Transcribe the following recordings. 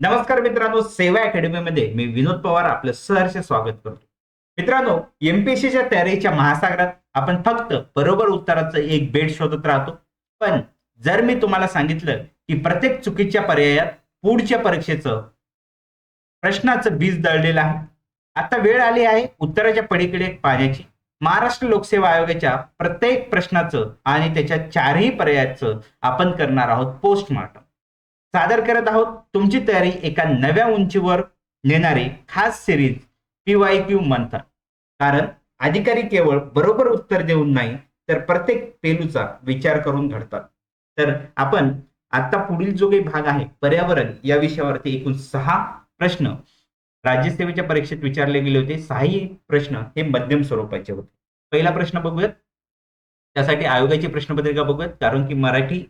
नमस्कार मित्रांनो सेवा अकॅडमीमध्ये मी विनोद पवार आपलं सहर्ष स्वागत करतो. मित्रांनो एमपीएससीच्या तयारीच्या महासागरात आपण फक्त बरोबर उत्तराचं एक बेट शोधत राहतो. पण जर मी तुम्हाला सांगितलं की प्रत्येक चुकीच्या पर्यायात पुढच्या परीक्षेचं प्रश्नाचं बीज दळलेलं आहे. आता वेळ आली आहे उत्तराच्या पडीकडे पाहण्याची. महाराष्ट्र लोकसेवा आयोगाच्या प्रत्येक प्रश्नाचं आणि त्याच्या चारही पर्यायाचं आपण करणार आहोत पोस्टमार्टम सादर करत आहोत तुमची तयारी एका नव्या उंचीवर नेणारी खास series P Y Q Manthan कारण अधिकारी केवळ बरोबर उत्तर देऊन नाही तर प्रत्येक पेलूचा विचार करून घडतात तर आपण आता पुढील जो काही भाग आहे पर्यावरण या विषयावरती एकूण सहा प्रश्न राज्यसेवेच्या परीक्षेत विचारले गेले होते. सहाही प्रश्न हे मध्यम स्वरूपाचे होते. पहिला प्रश्न बघूयात. त्यासाठी आयोगाची प्रश्नपत्रिका बघूयात कारण की मराठी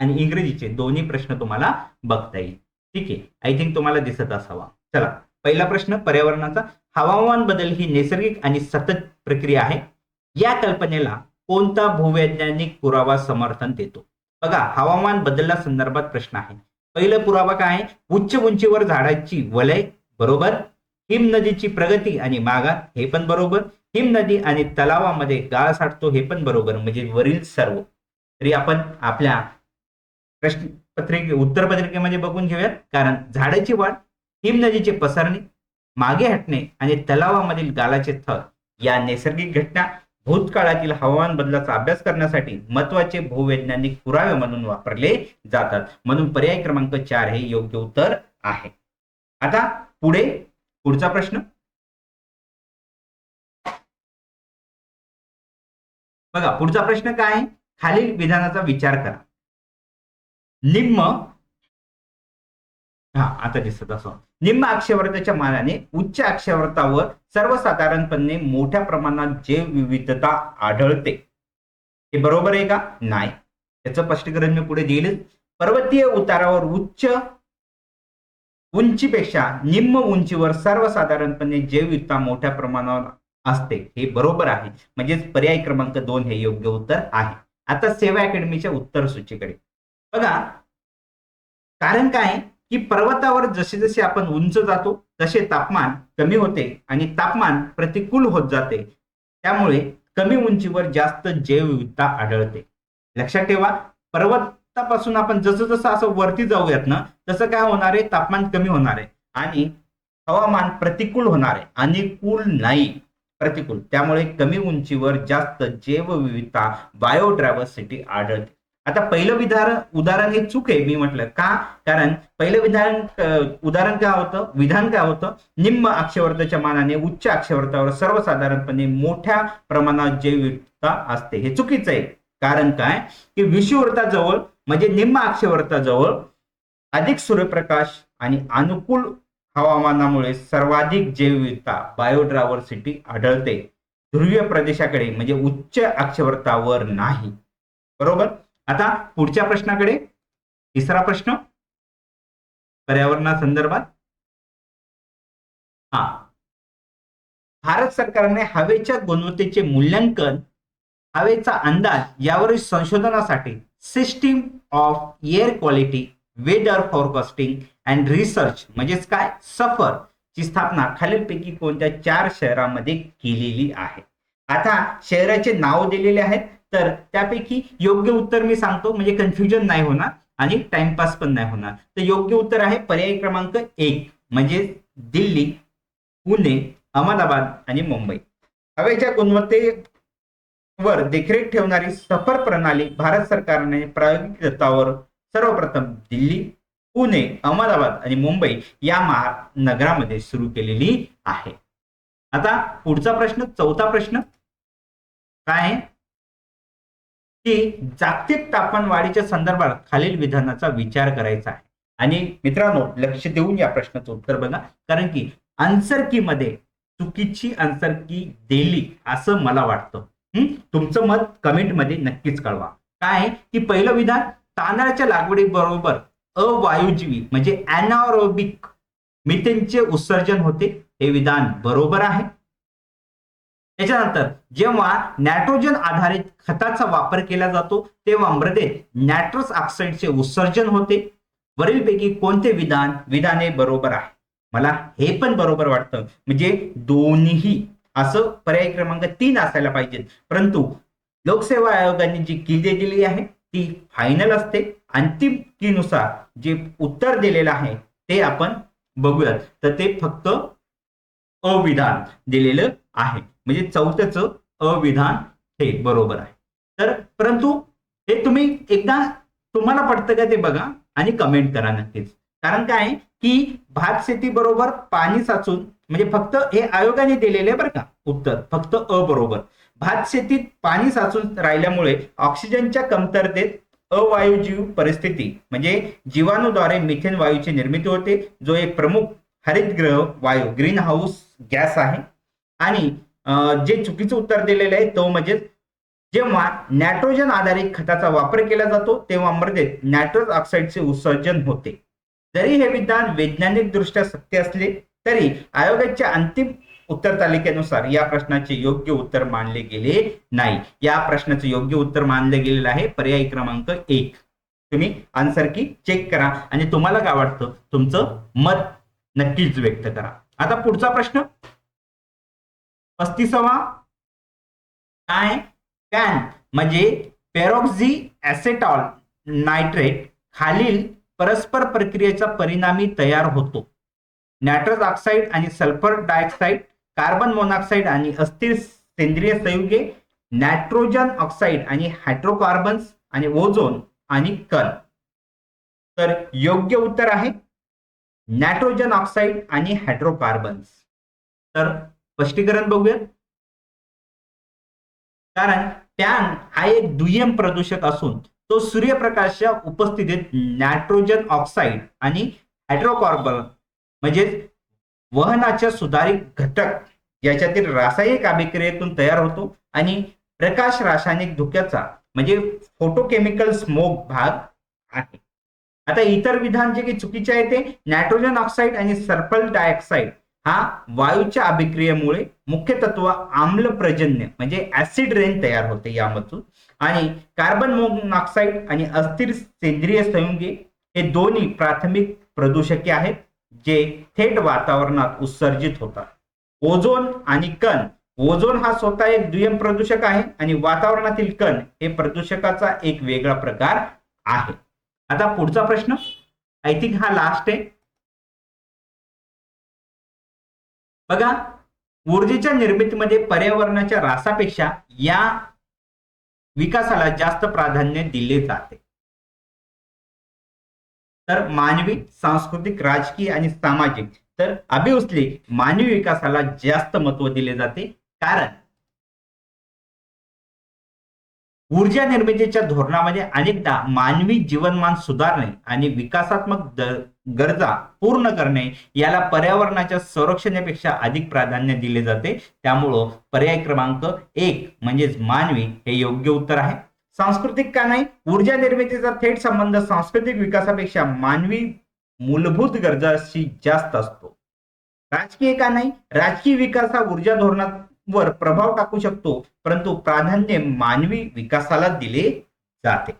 आणि इंग्रजीचे दोन्ही प्रश्न तुम्हाला बघता येईल. ठीक आहे? आय थिंक तुम्हाला दिसत असावा. चला पहिला प्रश्न पर्यावरणाचा. हवामान बदल ही नैसर्गिक आणि सतत प्रक्रिया आहे. या कल्पनेला कोणता भूवैज्ञानिक पुरावा समर्थन देतो? बघा हवामान बदला संदर्भात प्रश्न आहे. पहिला पुरावा काय आहे? उच्च उंचीवर झाडाची वलय बरोबर? हिम नदीची प्रगती आणि मागात हे पण बरोबर. हिम नदी आणि तलावामध्ये गाळ साठतो हे पण बरोबर. म्हणजे वरील सर्व. तरी आपण आपल्या प्रश्न पत्रिके उत्तर पत्रिकेमध्ये बघून घेऊयात. कारण झाडाची वाढ हिम नदीचे पसरणे मागे हटणे आणि तलावामधील गालाचे थर या नैसर्गिक घटना भूतकाळातील हवामान बदलाचा अभ्यास करण्यासाठी महत्त्वाचे भूवैज्ञानिक पुरावे म्हणून वापरले जातात. म्हणून पर्याय क्रमांक चार हे योग्य उत्तर आहे. आता पुढे पुढचा प्रश्न. बघा पुढचा प्रश्न काय आहे? खालील विधानाचा विचार करा. निम्म. हा आता दिसत असं. निम्न अक्षवर्ताच्या मानाने उच्च अक्षवर्तावर सर्वसाधारणपणे मोठ्या प्रमाणात जैव विविधता आढळते. हे बरोबर आहे का? नाही. त्याचं स्पष्टीकरण मी पुढे देईलच पर्वतीय उतारावर उच्च उंचीपेक्षा निम्न उंचीवर सर्वसाधारणपणे जैवविविधता मोठ्या प्रमाणावर असते. हे बरोबर आहे. म्हणजेच पर्याय क्रमांक दोन हे योग्य उत्तर आहे. आता सेवा अकॅडमीच्या उत्तर सूचीकडे. बघा कारण काय? की पर्वतावर जसे जसे आपण उंच जातो तसे तापमान कमी होते आणि तापमान प्रतिकूल होत जाते. त्यामुळे कमी उंचीवर जास्त जैवविविधता आढळते. लक्षात ठेवा पर्वतापासून आपण जसं जसं असं वरती जाऊयात ना तसं काय होणार आहे? तापमान कमी होणार आहे आणि हवामान प्रतिकूल होणार आहे. अनुकूल नाही प्रतिकूल. त्यामुळे कमी उंचीवर जास्त जैवविविधता बायोडायव्हर्सिटी आढळते. आता पहिलं विधान उदाहरण हे चूक आहे मी म्हटलं. का? कारण पहिलं विधान उदाहरण काय होतं? विधान काय होतं? निम्न अक्षवर्ताच्या मानाने उच्च अक्षवर्तावर सर्वसाधारणपणे मोठ्या प्रमाणात जैविकता असते. हे चुकीचं आहे. कारण काय? की विषुवर्ताजवळ म्हणजे निम्न अक्षवर्ताजवळ अधिक सूर्यप्रकाश आणि अनुकूल हवामानामुळे सर्वाधिक जैवविविधता बायोड्रायव्हर्सिटी आढळते. ध्रुवीय प्रदेशाकडे म्हणजे उच्च अक्षवर्तावर नाही. बरोबर? आता पुढच्या प्रश्नाकडे तिसरा प्रश्न. पर्यावरणासंदर्भात. हा. भारत सरकारने हवेच्या गुणवत्तेचे मूल्यांकन हवेचा अंदाज यावरील संशोधनासाठी system of air quality weather forecasting and research म्हणजेच काय? सफर ची स्थापना खालीलपैकी कोणत्या चार शहरामध्ये केलेली आहे? आता शहराचे नाव दिलेले आहेत. तर त्यापैकी योग्य उत्तर मी सांगतो म्हणजे कन्फ्युजन नाही होणार आणि टाइमपास पण नाही होणार. तर योग्य उत्तर आहे पर्याय क्रमांक एक म्हणजे दिल्ली पुणे अहमदाबाद आणि मुंबई. हवेच्या गुणवत्तेवर देखरेख ठेवणारी सफर प्रणाली भारत सरकारने प्रायोगिक तत्वावर सर्वप्रथम दिल्ली पुणे अहमदाबाद आणि मुंबई या महानगरामध्ये सुरू केलेली आहे. आता पुढचा प्रश्न चौथा प्रश्न काय आहे? की जागतिक तापमान वाढीच्या संदर्भात खालील विधानाचा विचार करायचा आहे. आणि मित्रांनो लक्ष देऊन या प्रश्नाचं उत्तर बघा. कारण की आन्सर की मध्ये चुकीची आन्सर की दिली असं मला वाटतं. तुमचं मत कमेंटमध्ये नक्कीच कळवा. काय? आहे की पहिलं विधान तांदळाच्या लागवडीबरोबर अवायुजीवी म्हणजे अनारोबिक मिथेनचे उत्सर्जन होते. हे विधान बरोबर आहे. त्याच्यानंतर जेव्हा नायट्रोजन आधारित खताचा वापर केला जातो तेव्हा मृदेत नायट्रस ऑक्साईडचे उत्सर्जन होते. वरीलपैकी कोणते विधान विधाने बरोबर आहे? मला हे पण बरोबर वाटतं. म्हणजे दोन्ही असं पर्याय क्रमांक तीन असायला पाहिजेत. परंतु लोकसेवा आयोगाने जी की दिली आहे ती फायनल असते. अंतिम कीनुसार जे उत्तर दिलेलं आहे ते आपण बघूयात. तर ते फक्त अविधान दिलेलं आहे. म्हणजे चौथ्याच अविधान हे बरोबर आहे. तर परंतु हे तुम्ही एकदा तुम्हाला पडतं का ते बघा आणि कमेंट करा नक्कीच. कारण काय? आहे की भात शेती बरोबर पाणी साचून म्हणजे फक्त हे आयोगाने दिलेले आहे बरं का उत्तर फक्त अ बरोबर. भात शेतीत पाणी साचून राहिल्यामुळे ऑक्सिजनच्या कमतरतेत अवायुजीव परिस्थिती म्हणजे जीवाणूद्वारे मिथेन वायूची निर्मिती होते जो एक प्रमुख हरितगृह वायू ग्रीन हाऊस गॅस आहे. आणि जे चुकीचं उत्तर दिलेलं आहे तो म्हणजे जेव्हा नायट्रोजन आधारित खताचा वापर केला जातो तेव्हा मृदेत नायट्रोज ऑक्साईडचे उत्सर्जन होते. जरी हे विधान वैज्ञानिक दृष्ट्या सत्य असले तरी आयोगाच्या अंतिम उत्तर तालिकेनुसार या प्रश्नाचे योग्य उत्तर मानले गेले नाही. या प्रश्नाचे योग्य उत्तर मानले गेलेलं आहे पर्याय क्रमांक एक. तुम्ही आन्सर की चेक करा आणि तुम्हाला काय वाटतं? तुमचं मत नक्कीच व्यक्त करा. आता पुढचा प्रश्न. पस्तीसावा? काय? कॅन. म्हणजे पेरॉक्झी ऍसेटॉल नायट्रेट खालील परस्पर प्रक्रियेचा परिणामी तयार होतो. नॅट्रस ऑक्साईड आणि सल्फर डायऑक्साईड कार्बन मोनॉक्साईड आणि अस्थिर सेंद्रिय संयुगे नायट्रोजन ऑक्साईड आणि हायड्रोकार्बन्स आणि ओझोन आणि कण. तर योग्य उत्तर आहे नायट्रोजन ऑक्साईड आणि हायड्रोकार्बन्स. तर स्पष्टीकरण बघूया कारण टॅन हा एक दुय्यम प्रदूषक असून तो सूर्यप्रकाशच्या उपस्थितीत नायट्रोजन ऑक्साईड आणि हायड्रोकार्बन म्हणजेच वहनाच्या सुधारित घटक याच्यातील रासायनिक अभिक्रियेतून तयार होतो आणि प्रकाश रासायनिक धुक्याचा म्हणजे फोटोकेमिकल स्मोक भाग आहे. आता इतर विधान जे काही चुकीचे आहे ते नायट्रोजन ऑक्साईड आणि सल्फर डायऑक्साईड हा वायूच्या अभिक्रियेमुळे मुख्य तत्व आम्ल प्रजन्य म्हणजे ऍसिड रेन तयार होते यामधून. आणि कार्बन मोनॉक्साईड आणि अस्थिर सेंद्रिय संयुगे हे दोन्ही प्राथमिक प्रदूषके आहेत जे थेट वातावरणात उत्सर्जित होतात. ओझोन आणि कण ओझोन हा स्वतः एक दुय्यम प्रदूषक आहे आणि वातावरणातील कण हे प्रदूषकाचा एक वेगळा प्रकार आहे. आता पुढचा प्रश्न आय थिंक हा लास्ट आहे. बघा ऊर्जेच्या निर्मितीमध्ये पर्यावरणाच्या रासापेक्षा या विकासाला जास्त प्राधान्य दिले जाते. तर मानवी सांस्कृतिक राजकीय आणि सामाजिक तर अभिवसले मानवी विकासाला जास्त महत्त्व दिले जाते. कारण ऊर्जा निर्मितीच्या धोरणामध्ये अनेकदा मानवी जीवनमान सुधारणे आणि विकासात्मक गरजा पूर्ण करणे याला पर्यावरणाच्या संरक्षणापेक्षा अधिक प्राधान्य दिले जाते. त्यामुळं पर्याय क्रमांक एक म्हणजेच मानवी हे योग्य उत्तर आहे. सांस्कृतिक का नाही? ऊर्जा निर्मितीचा थेट संबंध सांस्कृतिक विकासापेक्षा मानवी मूलभूत गरजाशी जास्त असतो. राजकीय का नाही? राजकीय विकास हा ऊर्जा धोरणात वर प्रभाव टाकू शकतो परंतु प्राधान्य मानवी विकासाला दिले जाते.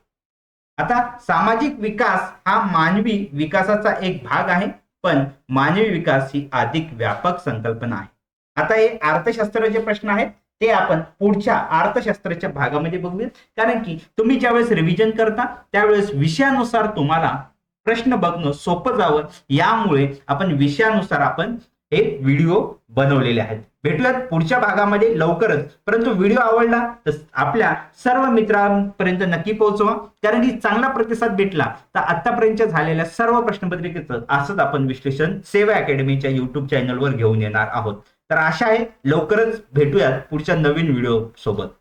आता सामाजिक विकास हा मानवी विकासाचा एक भाग आहे पण मानवी विकास ही अधिक व्यापक संकल्पना आहे. आता हे अर्थशास्त्राचे प्रश्न आहेत ते आपण पुढच्या अर्थशास्त्राच्या भागामध्ये बघूया. कारण की तुम्ही ज्यावेळेस रिव्हिजन करता त्यावेळेस विषयानुसार तुम्हाला प्रश्न बघणं सोपं जावं. यामुळे आपण विषयानुसार आपण हे व्हिडिओ बनवलेले आहेत. भेटूयात पुढच्या भागामध्ये लवकरच. परंतु व्हिडिओ आवडला तर आपल्या सर्व मित्रांपर्यंत नक्की पोहोचवा. कारण की चांगला प्रतिसाद भेटला तर आतापर्यंत झालेल्या सर्व प्रश्नपत्रिकेचं असंच आपण विश्लेषण सेवा अकॅडमीच्या युट्यूब चॅनलवर घेऊन येणार आहोत. तर आशा आहे लवकरच भेटूयात पुढच्या नवीन व्हिडिओ सोबत.